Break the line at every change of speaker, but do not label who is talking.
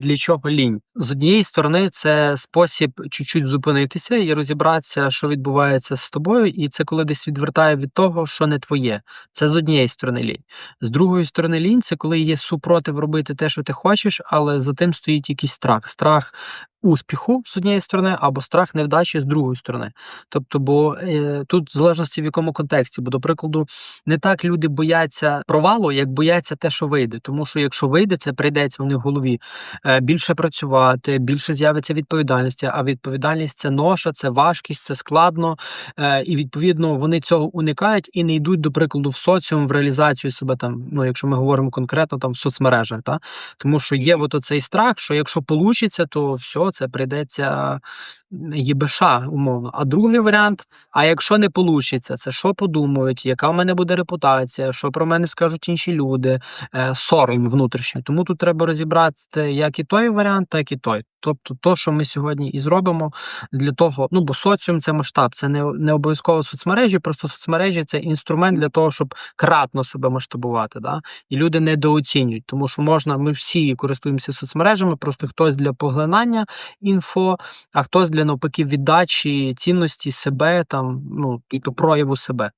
Для чого лінь? З однієї сторони, це спосіб чуть-чуть зупинитися і розібратися, що відбувається з тобою, і це коли десь відвертає від того, що не твоє. Це з однієї сторони лінь. З другої сторони, лінь це коли є супротив робити те, що ти хочеш, але за тим стоїть якийсь страх. Страх успіху з однієї сторони, або страх невдачі з другої сторони. Тобто, бо е, тут в залежності в якому контексті, бо, до прикладу, не так люди бояться провалу, як бояться те, що вийде. Тому що якщо вийде, це прийдеться у них в голові е, більше працювати, більше з'явиться відповідальності. А відповідальність це ноша, це важкість, це складно. Е, і відповідно вони цього уникають і не йдуть, до прикладу, в соціум в реалізацію себе там. Ну, якщо ми говоримо конкретно там в соцмережах, та тому що є от оцей страх, що якщо получиться, то все, це прийдеться ЄБШ, умовно. А другий варіант: а якщо не получиться, це що подумають, яка в мене буде репутація, що про мене скажуть інші люди, е, сором внутрішній. Тому тут треба розібрати як і той варіант, так і той. Тобто, то, що ми сьогодні і зробимо для того, ну бо соціум це масштаб, це не, не обов'язково соцмережі, просто соцмережі це інструмент для того, щоб кратно себе масштабувати. Да? І люди недооцінюють, тому що можна, ми всі користуємося соцмережами, просто хтось для поглинання інфо, а хтось для навпаки віддачі цінності себе, там, ну, тобто прояву себе.